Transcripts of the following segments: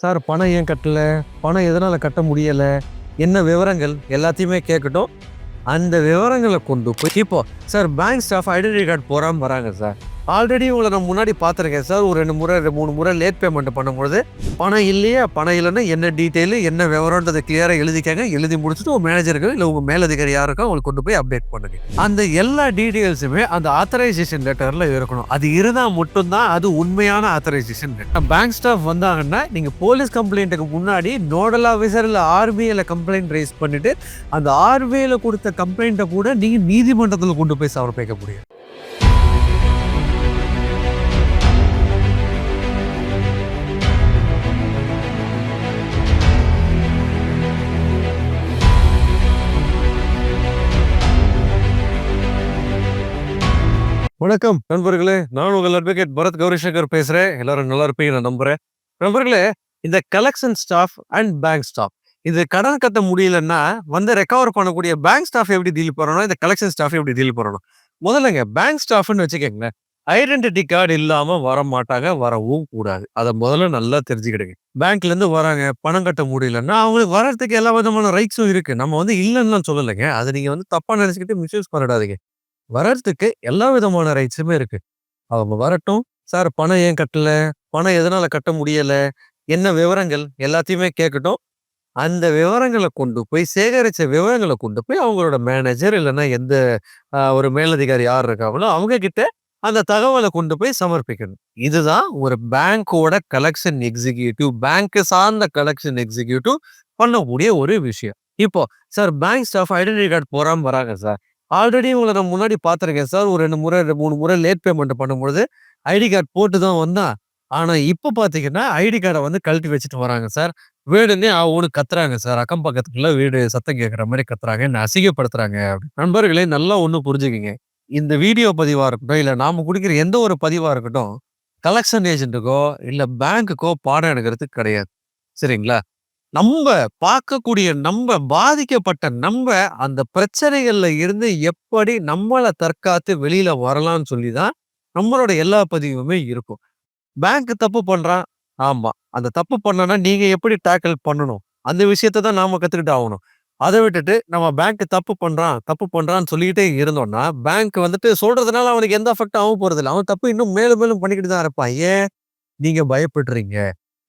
Sir பணம் ஏன் கட்டலை? பணம் எதனால் கட்ட முடியலை? என்ன விவரங்கள்? எல்லாத்தையுமே கேட்கட்டும் அந்த விவரங்களை கொண்டு போய் இப்போ sir bank staff identity card போகிறாமல் வராங்க சார். ஆல்ரெடி உங்களை நான் முன்னாடி பார்த்துருக்கேன் சார் ஒரு ரெண்டு முறை ரெண்டு மூணு முறை லேட் பேமெண்ட் பண்ணும்பொழுது பணம் இல்லையா பணம் இல்லைன்னா என்ன டீட்டெயிலு என்ன விவரம்ன்றதை கிளியராக எழுதிக்கங்க. எழுதி முடிச்சுட்டு உங்கள் மேனேஜருக்கு இல்லை உங்கள் மேலதிகாரி யாருக்கோ அவங்களுக்கு கொண்டு போய் அப்டேட் பண்ணுங்க. அந்த எல்லா டீட்டெயில்ஸுமே அந்த ஆத்தரைசேஷன் லெட்டரில் இருக்கணும். அது இருந்தால் மட்டும்தான் அது உண்மையான ஆத்தரைசேஷன் லெட்டர் பேங்க் ஸ்டாஃப் வந்தாங்கன்னா நீங்கள் போலீஸ் கம்ப்ளைண்ட்டுக்கு முன்னாடி நோடல் ஆஃபீஸர் இல்லை ஆர்பிஐயில் கம்ப்ளைண்ட் ரைஸ் பண்ணிவிட்டு அந்த ஆர்பிஐயில் கொடுத்த கம்ப்ளைண்ட்டை கூட நீங்கள் நீதிமன்றத்தில் கொண்டு போய் சமர்ப்பிக்க முடியும். வணக்கம். நண்பர்களே நான் உங்கள் அட்வொகேட் பரத் கௌரிசங்கர் பேசுகிறேன் எல்லாரும் நல்லா இருப்பீங்க நான் நம்புறேன். நண்பர்களே இந்த collection staff and bank staff இது கடன் கட்ட முடியலன்னா வந்து ரெக்கவர் பண்ணக்கூடிய பேங்க் ஸ்டாஃப் எப்படி டீல் பண்ணணும்? இந்த கலெக்ஷன் ஸ்டாஃப் எப்படி டீல் பண்ணணும்? முதல்லங்க பேங்க் ஸ்டாஃப்னு வச்சுக்கோங்களேன். ஐடென்டிட்டி கார்டு இல்லாமல் வர மாட்டாங்க வரவும் கூடாது. அதை முதல்ல நல்லா தெரிஞ்சுக்கிடுங்க. பேங்க்லேருந்து வராங்க பணம் கட்ட முடியலன்னா அவங்களுக்கு வர்றதுக்கு எல்லா விதமான ரைட்ஸும் இருக்குது நம்ம வந்து இல்லைன்னு சொல்லலைங்க. அதை நீங்கள் வந்து தப்பாக நினச்சிக்கிட்டு மிஸ்யூஸ் பண்ணிடாதீங்க. வர்றதுக்கு எல்லா விதமான ரைட்ஸுமே இருக்கு. அவங்க வரட்டும். சார் பணம் ஏன் கட்டல? பணம் எதனால கட்ட முடியல? என்ன விவரங்கள்? எல்லாத்தையுமே கேட்கட்டும் அந்த விவரங்களை கொண்டு போய் சேகரிச்ச விவரங்களை கொண்டு போய் அவங்களோட மேனேஜர் இல்லைன்னா எந்த ஒரு மேலதிகாரி யார் இருக்காங்களோ அவங்க கிட்ட அந்த தகவலை கொண்டு போய் சமர்ப்பிக்கணும். இதுதான் ஒரு பேங்க்கோட கலெக்ஷன் எக்ஸிக்யூட்டிவ் பேங்க்கு சார்ந்த கலெக்ஷன் எக்ஸிக்யூட்டிவ் பண்ணக்கூடிய ஒரு விஷயம். இப்போ sir bank staff identity card போறாம வராங்க சார். ஆல்ரெடி உங்களை நான் முன்னாடி பார்த்துருக்கேன் சார். ஒரு ரெண்டு முறை ரெண்டு மூணு முறை லேட் பேமெண்ட் பண்ணும்பொழுது ஐடி கார்டு போட்டு தான் வந்தான். ஆனால் இப்போ பார்த்தீங்கன்னா ஐடி கார்டை வந்து கழட்டி வச்சுட்டு வராங்க சார். வீடுன்னே அவனு கத்துறாங்க சார். அக்கம் பக்கத்துக்குள்ள வீடு சத்தம் கேட்குற மாதிரி கத்துறாங்க. என்ன அசிங்கப்படுத்துறாங்க. நண்பர்களே நல்லா ஒன்று புரிஞ்சுக்கிங்க. இந்த வீடியோ பதிவாக இருக்கட்டும் இல்லை நாம் குடிக்கிற எந்த ஒரு பதிவாக இருக்கட்டும் கலெக்ஷன் ஏஜென்ட்டுக்கோ இல்லை பேங்க்குக்கோ பாடம் எடுக்கிறதுக்கு கிடையாது. சரிங்களா? நம்ம பார்க்கக்கூடிய நம்ம பாதிக்கப்பட்ட நம்ம அந்த பிரச்சனைகள்ல இருந்து எப்படி நம்மளை தற்காத்து வெளியில வரலாம்னு சொல்லி தான் நம்மளோட எல்லா பதிவுமே இருக்கும். பேங்க் தப்பு பண்றான். ஆமா. அந்த தப்பு பண்ணனா நீங்க எப்படி டேக்கிள் பண்ணணும்? அந்த விஷயத்தை தான் நாம கத்துக்கிட்டு ஆகணும். அதை விட்டுட்டு நம்ம பேங்க் தப்பு பண்றான் தப்பு பண்றான்னு சொல்லிக்கிட்டே இருந்தோம்னா பேங்க் வந்துட்டு சொல்றதுனால அவனுக்கு எந்த அஃபெக்ட் ஆகும் போறது இல்லை. அவன் தப்பு இன்னும் மேலும் மேலும் பண்ணிக்கிட்டு தான் இருப்பான். ஏன்? நீங்க பயப்படுறீங்க.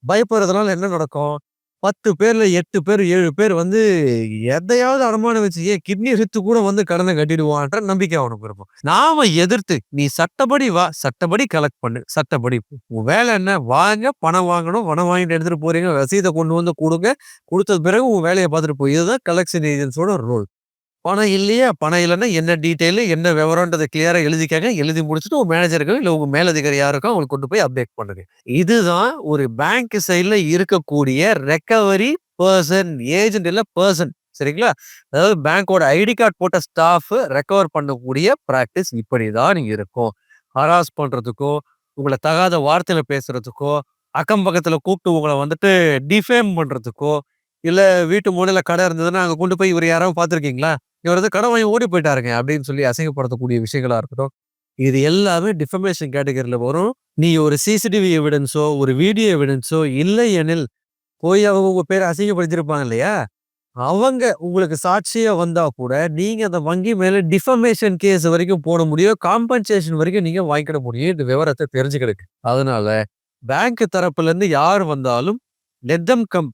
பயப்படுறதுனால என்ன நடக்கும்? பத்து பேர்ல எட்டு பேர் ஏழு பேர் வந்து எதையாவது அடமானம் வச்சு ஏன் கிட்னி வித்து கூட வந்து கடனை கட்டிடுவான்ற நம்பிக்கை அவனுக்கு இருக்கும். நாம எதிர்த்து நீ சட்டப்படி வா சட்டப்படி கலெக்ட் பண்ணு சட்டப்படி உன் வேலை என்ன? வாங்க பணம் வாங்கணும் பணம் வாங்கிட்டு எடுத்துட்டு போறீங்க ரசீதை கொண்டு வந்து கொடுங்க கொடுத்த பிறகு உன் வேலையை பார்த்துட்டு போய் இதுதான் கலெக்ஷன் ஏஜென்ட்ஸோட ரோல் பணம் இல்லையா? பணம் இல்லைன்னா என்ன டீட்டெயில் என்ன விவரம்ன்றதை கிளியராக எழுதிக்காங்க. எழுதி முடிச்சுட்டு உங்கள் மேனேஜருக்கோ இல்லை உங்கள் மேலதிகாரி யாருக்கோ அவங்களுக்கு கொண்டு போய் அப்டேட் பண்ணுங்க. இதுதான் ஒரு பேங்க் சைடில் இருக்கக்கூடிய ரெக்கவரி பர்சன் ஏஜென்ட் இல்லை பர்சன் சரிங்களா? அதாவது பேங்கோட ஐடி கார்டு போட்ட ஸ்டாஃப் ரெக்கவர் பண்ணக்கூடிய ப்ராக்டிஸ் இப்படி தான் இருக்கும். ஹராஸ் பண்ணுறதுக்கோ உங்களை தகாத வார்த்தையில் பேசுறதுக்கோ அக்கம் பக்கத்தில் கூப்பிட்டு உங்களை வந்துட்டு டிஃபேம் பண்ணுறதுக்கோ இல்லை வீட்டு மூலையில் கடை இருந்ததுன்னா அங்கே கொண்டு போய் இவர் யாராவது பார்த்துருக்கீங்களா? இவர் வந்து கடை வாங்கி ஓடி போயிட்டாருங்க அப்படின்னு சொல்லி அசிங்கப்படுத்தக்கூடிய விஷயங்களாக இருக்கட்டும். இது எல்லாமே டிஃபமேஷன் கேட்டகரியில் வரும். நீ ஒரு சிசிடிவி எவிடன்ஸோ ஒரு வீடியோ எவிடன்ஸோ இல்லை எனில் போய் அவங்க உங்கள் பேர் அசிங்கப்படுத்திருப்பாங்க இல்லையா? அவங்க உங்களுக்கு சாட்சியாக வந்தால் கூட நீங்கள் அந்த வங்கி மேலே டிஃபமேஷன் கேஸ் வரைக்கும் போட முடியும். காம்பன்சேஷன் வரைக்கும் நீங்கள் வாங்கிக்கிட முடியும். இந்த விவரத்தை தெரிஞ்சுக்கிடுங்க அதனால பேங்க் தரப்புலேருந்து யார் வந்தாலும் லெட் கம்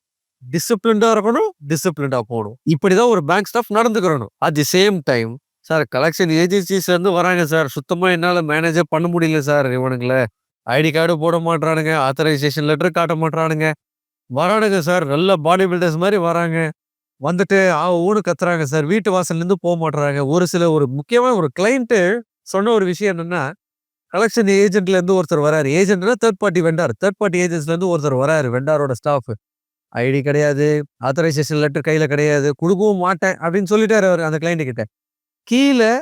டிசிப்ளின்டா இருக்கணும் டிசிப்ளின்டா போகணும். இப்படிதான் ஒரு bank staff நடந்துக்கிறணும். At the same time sir collection agencies இருந்து வராங்க சார் சுத்தமா என்னால மேனேஜர் பண்ண முடியல சார் இவனுங்கள ஐடி கார்டு போட மாட்றானுங்க ஆத்தரைசேஷன் லெட்டர் காட்ட மாட்றானுங்க. வரானுங்க சார் நல்ல பாடி பில்டர்ஸ் மாதிரி வராங்க. வந்துட்டு ஆ ஊனு கத்துறாங்க சார் வீட்டு வாசல்லேருந்து போக மாட்டுறாங்க ஒரு சில ஒரு முக்கியமான ஒரு கிளைண்ட்டு சொன்ன ஒரு விஷயம் என்னன்னா கலெக்ஷன் ஏஜென்ட்லேருந்து ஒருத்தர் வராரு. ஏஜென்ட்னா third party vendor third party ஏஜென்ட்ஸ்லேருந்து ஒருத்தர் வராரு வெண்டாரோட ஸ்டாஃப் ஐடி கிடையாது ஆத்தரைசேஷன் லெட்டர் கையில் கிடையாது கொடுக்கவும் மாட்டேன் அப்படின்னு சொல்லிட்டாரு அவர் அந்த கிளைண்ட் கிட்ட. கீழே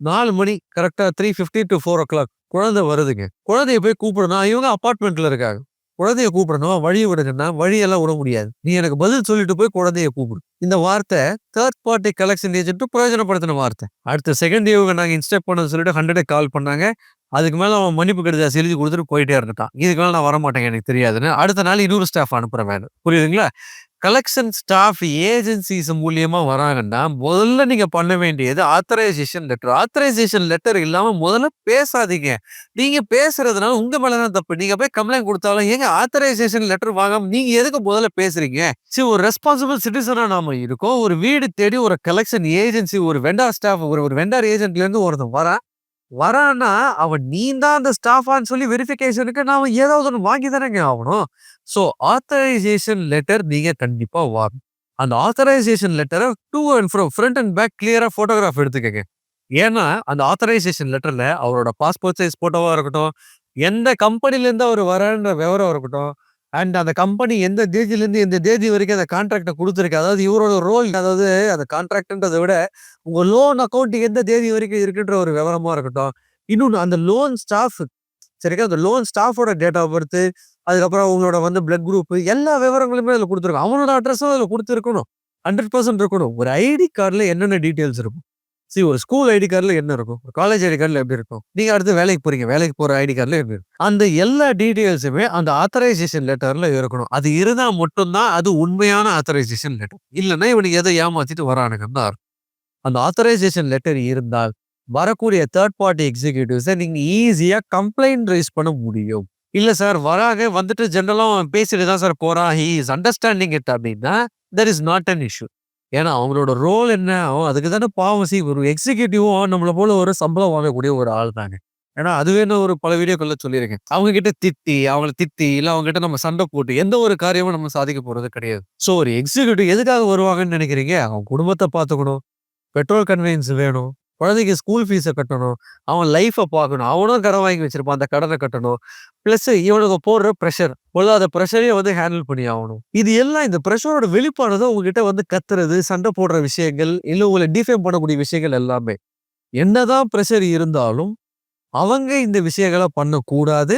நாலு மணி கரெக்டாக three fifty to four o'clock குழந்தை வருதுங்க. குழந்தைய போய் கூப்பிடணும். இவங்க அப்பார்ட்மெண்ட்டில் இருக்காங்க. குழந்தைய கூப்பிடணும்? வழி விடுங்கன்னா வழியெல்லாம் விட முடியாது. நீ எனக்கு பதில் சொல்லிட்டு போய் குழந்தைய கூப்பிடு. இந்த வார்த்தை தேர்ட் பார்ட்டி கலெக்ஷன் ஏஜென்ட் பிரயோஜனப்படுத்தின வார்த்தை. அடுத்த செகண்ட் இவங்க நாங்க இன்ஸ்டெப் பண்ண சொல்லிட்டு ஹண்ட்ரடே கால் பண்ணாங்க. அதுக்கு மேல அவன் மன்னிப்பு கடிதம் எழுதி கொடுத்துட்டு போயிட்டே இருந்துட்டான். இதுக்கு மேலே நான் வர மாட்டேங்க எனக்கு தெரியாதுன்னு. அடுத்த நாள் இன்னொரு ஸ்டாஃப் அனுப்புகிறேன் வேணும் புரியுதுங்களா? கலெக்ஷன் ஸ்டாஃப் ஏஜென்சிஸ் மூலியமா வராங்கன்னா முதல்ல நீங்க பண்ண வேண்டியது ஆத்தரைசேஷன் லெட்டர் ஆத்தரைசேஷன் லெட்டர் இல்லாம முதல்ல பேசாதீங்க. நீங்க பேசுறதுனால உங்க மேலதான் தப்பு. நீங்க போய் கம்ப்ளைண்ட் கொடுத்தாலும் ஏங்க ஆத்தரைசேஷன் லெட்டர் வாங்காம நீங்க எதுக்கு முதல்ல பேசுறீங்க? சரி ஒரு ரெஸ்பான்சிபிள் சிட்டிசனா நாம இருக்கோம். ஒரு வீடு தேடி ஒரு கலெக்ஷன் ஏஜென்சி ஒரு வெண்டார் ஸ்டாஃப் ஒரு ஒரு வெண்டார் ஏஜென்ட்ல இருந்து ஒருத்தன் வரான். வரான்னா அவன் நீ தான் அந்த ஸ்டாஃபான்னு சொல்லி வெரிஃபிகேஷனுக்கு நான் ஏதாவது ஒன்று வாங்கி தானேங்க ஆகணும். ஸோ ஆத்தரைசேஷன் லெட்டர் நீங்கள் கண்டிப்பாக வாங்க அந்த ஆத்தரைசேஷன் லெட்டரை to and fro front and back கிளியராக ஃபோட்டோகிராஃப் எடுத்துக்கங்க. ஏன்னா அந்த ஆத்தரைசேஷன் லெட்டரில் அவரோட பாஸ்போர்ட் சைஸ் ஃபோட்டோவாக இருக்கட்டும் எந்த கம்பெனிலேருந்து அவர் வரன்ற விவரம் இருக்கட்டும் அண்ட் அந்த கம்பெனி எந்த தேதியிலேருந்து எந்த தேதி வரைக்கும் அந்த கான்ட்ராக்டை கொடுத்துருக்கு அதாவது இவரோட ரோல் அதாவது அந்த கான்ட்ராக்ட்ன்றதை விட உங்கள் லோன் அக்கௌண்ட் எந்த தேதி வரைக்கும் இருக்குன்ற ஒரு விவரமாக இருக்கட்டும். இன்னொன்று அந்த லோன் ஸ்டாஃப் சரிக்கா அந்த லோன் ஸ்டாஃபோட டேட் ஆஃப் பர்த் அதுக்கப்புறம் உங்களோட வந்து பிளட் குரூப் எல்லா விவரங்களுமே அதில் கொடுத்துருக்கோம். அவனோட அட்ரஸும் அதில் கொடுத்துருக்கணும். ஹண்ட்ரட் பர்சன்ட் இருக்கணும். ஒரு ஐடி கார்டில் என்னென்ன டீட்டெயில்ஸ் இருக்கும்? சரி ஒரு ஸ்கூல் ஐடி கார்டில் என்ன இருக்கும்? ஒரு காலேஜ் ஐடி கார்டில் எப்படி இருக்கும்? நீங்கள் அடுத்து வேலைக்கு போகிறீங்க வேலைக்கு போகிற ஐடி கார்டில் எப்படி இருக்கும்? அந்த எல்லா டீட்டெயில்ஸுமே அந்த ஆத்தரைசேஷன் லெட்டரில் இருக்கணும். அது இருந்தால் மட்டும்தான் அது உண்மையான ஆத்தரைசேஷன் லெட்டர் இல்லைன்னா இவனுக்கு எதை ஏமாற்றிட்டு வரானுங்கன்னு தான் இருக்கும் அந்த ஆத்தரைசேஷன் லெட்டர் இருந்தால் வரக்கூடிய தேர்ட் பார்ட்டி எக்ஸிக்யூட்டிவ்ஸை நீங்கள் ஈஸியாக கம்ப்ளைண்ட் ரைஸ் பண்ண முடியும். இல்லை சார் வராங்க வந்துட்டு ஜென்ரலாக பேசிட்டு தான் சார் போகிறான் ஹீ இஸ் அண்டர்ஸ்டாண்டிங் இட் அப்படின்னா that is not an issue ஏன்னா அவங்களோட ரோல் என்ன? அதுக்கு தானே பாவசி ஒரு எக்ஸிக்யூட்டிவும் நம்மளை போல ஒரு சம்பளம் வாங்கக்கூடிய ஒரு ஆள் தாங்க. ஏன்னா அதுவே நான் ஒரு பல வீடியோக்களில் சொல்லியிருக்கேன். அவங்க கிட்ட திட்டி அவங்கள திட்டி இல்லை அவங்க கிட்ட நம்ம சண்டை போட்டு எந்த ஒரு காரியமும் நம்ம சாதிக்க போறது கிடையாது. ஸோ ஒரு எக்ஸிக்யூட்டிவ் எதுக்காக வருவாங்கன்னு நினைக்கிறீங்க? அவங்க குடும்பத்தை பார்த்துக்கணும். பெட்ரோல் கன்வீனியன்ஸ் வேணும். குழந்தைக்கு ஸ்கூல் ஃபீஸை கட்டணும். அவன் லைஃப்பை பார்க்கணும். அவனும் கடன் வாங்கி வச்சிருப்பான். அந்த கடனை கட்டணும். ப்ளஸ் இவனுக்கு போடுற ப்ரெஷர் பொழுதாத ப்ரெஷரையும் வந்து ஹேண்டில் பண்ணி ஆகணும். இது எல்லாம் இந்த ப்ரெஷரோட வெளிப்பாடு தான் உங்ககிட்ட வந்து கத்துறது சண்டை போடுற விஷயங்கள் இல்லை உங்களை டிஃபைன் பண்ணக்கூடிய விஷயங்கள் எல்லாமே. என்னதான் ப்ரெஷர் இருந்தாலும் அவங்க இந்த விஷயங்களை பண்ணக்கூடாது.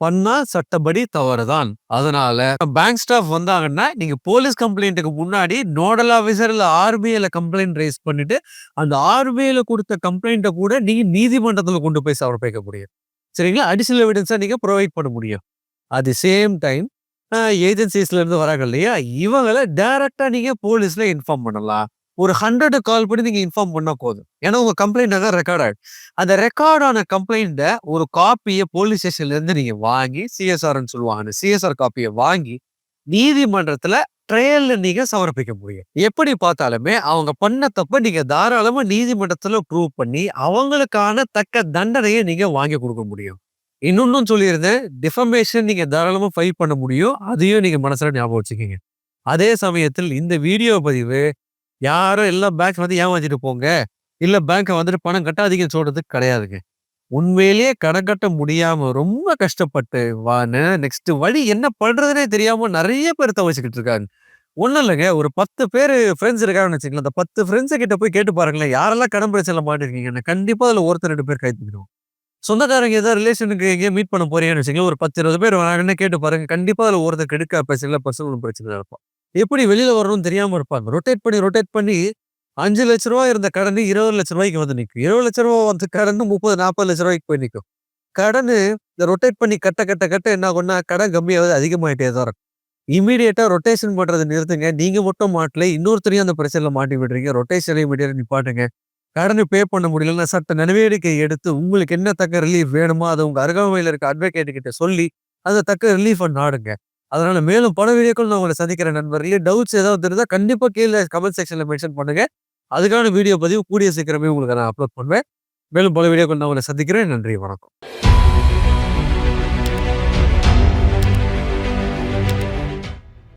பண்ணா சட்டப்படி தவறுதான். அதனால பேங்க் ஸ்டாஃப் வந்தாங்கன்னா நீங்க போலீஸ் கம்ப்ளைண்ட்டுக்கு முன்னாடி நோடல் ஆஃபீஸர் இல்ல ஆர்பிஐல கம்ப்ளைண்ட் ரைஸ் பண்ணிட்டு அந்த ஆர்பிஐல கொடுத்த கம்ப்ளைண்ட்டை கூட நீங்க நீதிமன்றத்தில் கொண்டு போய் சமர்ப்பிக்க முடியும். சரிங்களா? அடிஷனல் எவிடன்ஸா நீங்க ப்ரொவைட் பண்ண முடியும். அட் தி சேம் டைம் ஏஜென்சிஸ்ல இருந்து வராங்க இல்லையா? இவங்களை டைரக்டா நீங்க போலீஸ்ல இன்ஃபார்ம் பண்ணலாம். ஒரு ஹண்ட்ரட் கால் பண்ணி நீங்கள் இன்ஃபார்ம் பண்ணால் போதும். ஏன்னா உங்கள் கம்ப்ளைண்ட் தான் ரெக்கார்ட் ஆகிடும் அந்த ரெக்கார்ட் ஆன கம்ப்ளைண்ட்டை ஒரு காப்பியை போலீஸ் ஸ்டேஷன்லேருந்து நீங்கள் வாங்கி சிஎஸ்ஆர்னு சொல்லுவாங்க. அந்த சிஎஸ்ஆர் காப்பியை வாங்கி நீதிமன்றத்தில் ட்ரையல்ல நீங்க சமர்ப்பிக்க முடியும். எப்படி பார்த்தாலுமே அவங்க பண்ண தப்ப நீங்க தாராளமா நீதிமன்றத்துல ப்ரூவ் பண்ணி அவங்களுக்கான தக்க தண்டனையை நீங்க வாங்கி கொடுக்க முடியும். இன்னொன்னும் சொல்லியிருந்தேன். டிஃபமேஷன் நீங்க தாராளமா ஃபைல் பண்ண முடியும். அதையும் நீங்க மனசுல ஞாபகம் வச்சுக்கோங்க. அதே சமயத்தில் இந்த வீடியோ பதிவு யாரும் எல்லாம் பேங்க் வந்து ஏமாத்திட்டு போங்க. இல்லை பேங்க்கை வந்துட்டு பணம் கட்டாதீங்கன்னு சொல்றதுக்கு கிடையாதுங்க. உண்மையிலேயே கடன் கட்ட முடியாம ரொம்ப கஷ்டப்பட்டு வான்னு நெக்ஸ்ட் வழி என்ன பண்றதுனே தெரியாம நிறைய பேர் தவச்சிக்கிட்டு இருக்காங்க. ஒன்றும் இல்லைங்க ஒரு பத்து பேர் ஃப்ரெண்ட்ஸ் இருக்காங்கன்னு வச்சுக்கலாம் அந்த பத்து ஃப்ரெண்ட்ஸு கிட்ட போய் கேட்டு பாருங்களேன் யாரெல்லாம் கடன் பிரச்சனை மாட்டிருக்கீங்கன்னு கண்டிப்பாக அதில் ஒருத்தர் ரெண்டு பேர் கைத்துக்கிடுவோம் சொந்தக்காரங்க ஏதாவது ரிலேஷனுக்கு எங்கேயும் மீட் பண்ண போறீங்கன்னு வச்சுக்கோங்க ஒரு பத்து இருபது பேர் வராங்கன்னு கேட்டு பாருங்க கண்டிப்பாக அதில் ஒருத்தர் கெடுக்க பிரச்சனை பர்சனல் பிரச்சனை இருப்பான். எப்படி வெளியில் வரணும்னு தெரியாமல் இருப்பாங்க. ரொட்டேட் பண்ணி ரொட்டேட் பண்ணி அஞ்சு லட்ச ரூபா இருந்த கடன் இருபது லட்ச ரூபாய்க்கு வந்து நிற்கும் இருபது லட்ச ரூபா வந்து கடன் முப்பது நாற்பது லட்ச ரூபாய்க்கு போய் நிற்கும் கடன் இந்த ரொட்டேட் பண்ணி கட்ட கட்ட கட்ட என்ன ஆகும்னா கடன் கம்மியாவது அதிகமாகிட்டே தான் இருக்கும். இமீடியட்டாக ரொட்டேஷன் பண்ணுறது நிறுத்துங்க. நீங்கள் மட்டும் மாட்டல இன்னொருத்தரையும் அந்த பிரச்சனையில் மாட்டி விடுறீங்க. ரொட்டேஷன் இமீடியட்டா நிப்பாட்டுங்க. கடனை பே பண்ண முடியலன்னா சட்ட நடவடிக்கை எடுத்து உங்களுக்கு என்ன தக்க ரிலீஃப் வேணுமோ அதை உங்கள் அருகாமையில் இருக்க அட்வொகேட் கிட்ட சொல்லி அதை தக்க ரிலீஃப் நாடுங்க. அதனால மேலும் பல வீடியோக்கள் நான் உங்களை சந்திக்கிறேன் நண்பர்களே டவுட்ஸ் ஏதாவது இருந்தால் கண்டிப்பாக கீழே கமெண்ட் செக்ஷன்ல மென்ஷன் பண்ணுங்க. அதுக்கான வீடியோ பதிவு கூடிய சீக்கிரமே உங்களுக்கு நான் அப்லோட் பண்ணுவேன். மேலும் பல வீடியோக்கள் நான் உங்களை சந்திக்கிறேன். நன்றி வணக்கம்.